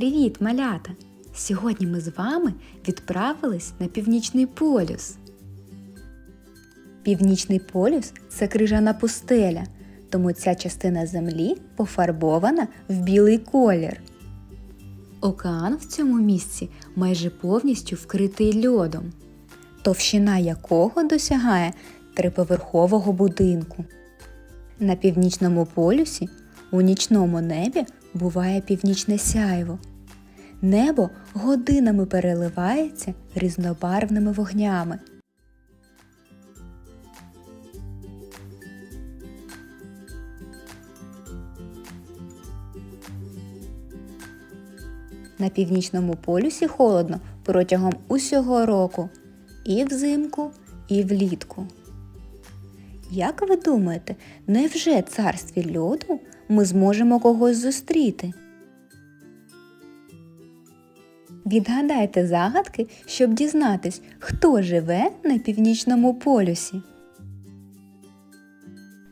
Привіт, малята! Сьогодні ми з вами відправились на північний полюс. Північний полюс це крижана пустеля, тому ця частина землі пофарбована в білий колір. Океан в цьому місці майже повністю вкритий льодом, товщина якого досягає триповерхового будинку. На північному полюсі у нічному небі буває північне сяйво. Небо годинами переливається різнобарвними вогнями. На північному полюсі холодно протягом усього року і взимку, і влітку. Як ви думаєте, невже царстві льоду ми зможемо когось зустріти? Відгадайте загадки, щоб дізнатись, хто живе на північному полюсі.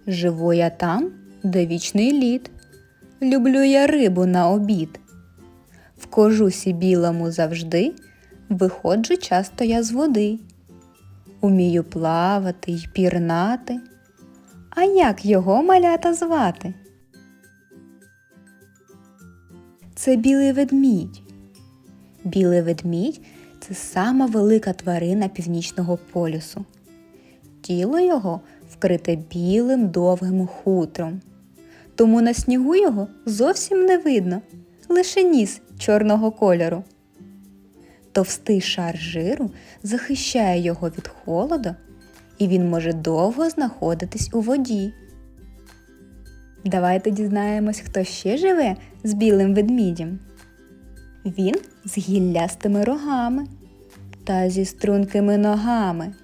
Живу я там, де вічний лід. Люблю я рибу на обід. В кожусі білому завжди виходжу часто я з води. Умію плавати й пірнати. А як його малята звати? Це білий ведмідь. Білий ведмідь це сама велика тварина північного полюсу. Тіло його вкрите білим довгим хутром. Тому на снігу його зовсім не видно, лише ніс чорного кольору. Товстий шар жиру захищає його від холоду, і він може довго знаходитись у воді. Давайте дізнаємось, хто ще живе з білим ведмідем. Він з гіллястими рогами та зі стрункими ногами,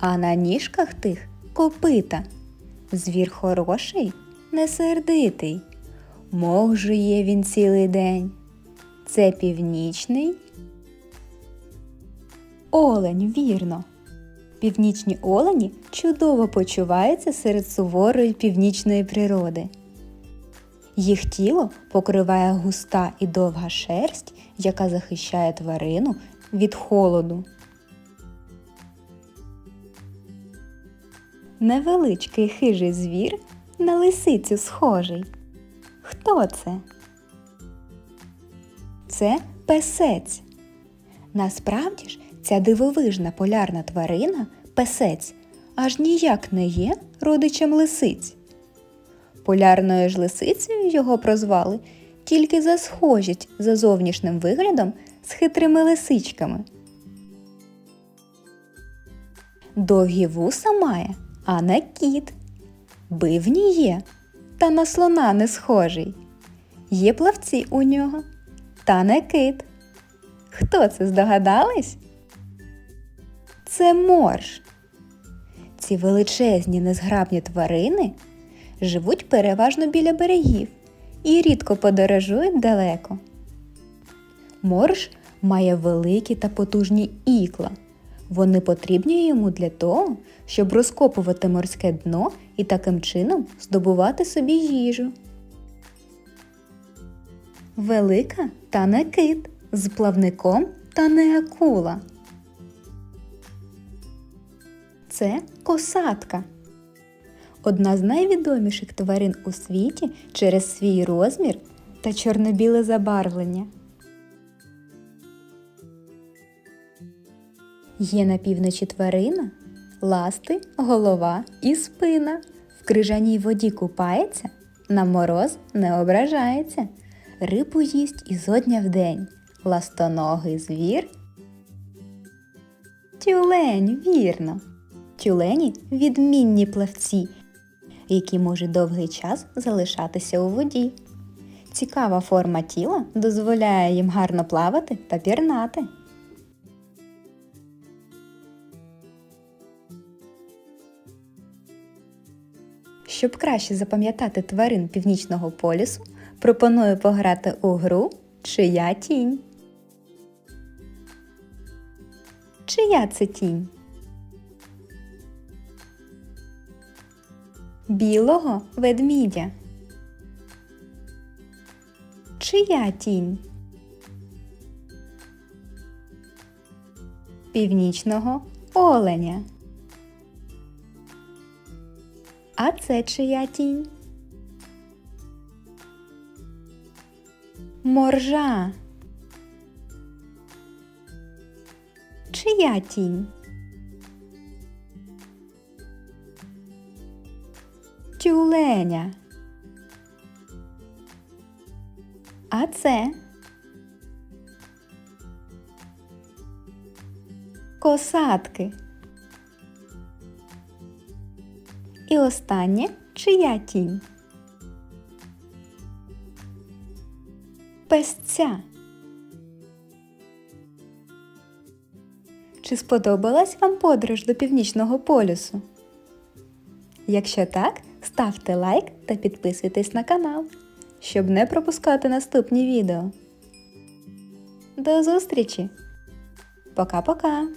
а на ніжках тих копита. Звір хороший, не сердитий, мов жує він цілий день. Це північний. Олень, вірно. Північні олені чудово почуваються серед суворої північної природи. Їх тіло покриває густа і довга шерсть, яка захищає тварину від холоду. Невеличкий хижий звір на лисицю схожий. Хто це? Це песець. Насправді ж ця дивовижна полярна тварина песець аж ніяк не є родичем лисиць. Полярною ж лисицею його прозвали тільки за схожість за зовнішнім виглядом з хитрими лисичками. Довгі вуса має, а не кіт. Бивні є, та на слона не схожий. Є плавці у нього, та не кит. Хто це здогадались? Це морж. Ці величезні незграбні тварини живуть переважно біля берегів і рідко подорожують далеко. Морж має великі та потужні ікла. Вони потрібні йому для того, щоб розкопувати морське дно і таким чином здобувати собі їжу. Велика та не кит з плавником та не акула. Це косатка. Одна з найвідоміших тварин у світі через свій розмір та чорно-біле забарвлення. Є на півночі тварина, ласти, голова і спина. В крижаній воді купається, на мороз не ображається. Рибу їсть ізо дня в день. Ластоногий звір. Тюлень, вірно. Тюлені відмінні плавці, які можуть довгий час залишатися у воді. Цікава форма тіла дозволяє їм гарно плавати та пірнати. Щоб краще запам'ятати тварин північного полюсу, пропоную пограти у гру Чия тінь. Чия це тінь? білого ведмідя. Чия тінь? Північного оленя. А це чия тінь? Моржа. Чия тінь? Тюленя. А це косатки. І останнє чия тінь? Песця. Чи сподобалась вам подорож до північного полюсу? Якщо так, ставте лайк та підписуйтесь на канал, щоб не пропускати наступні відео. До зустрічі! Пока-пока!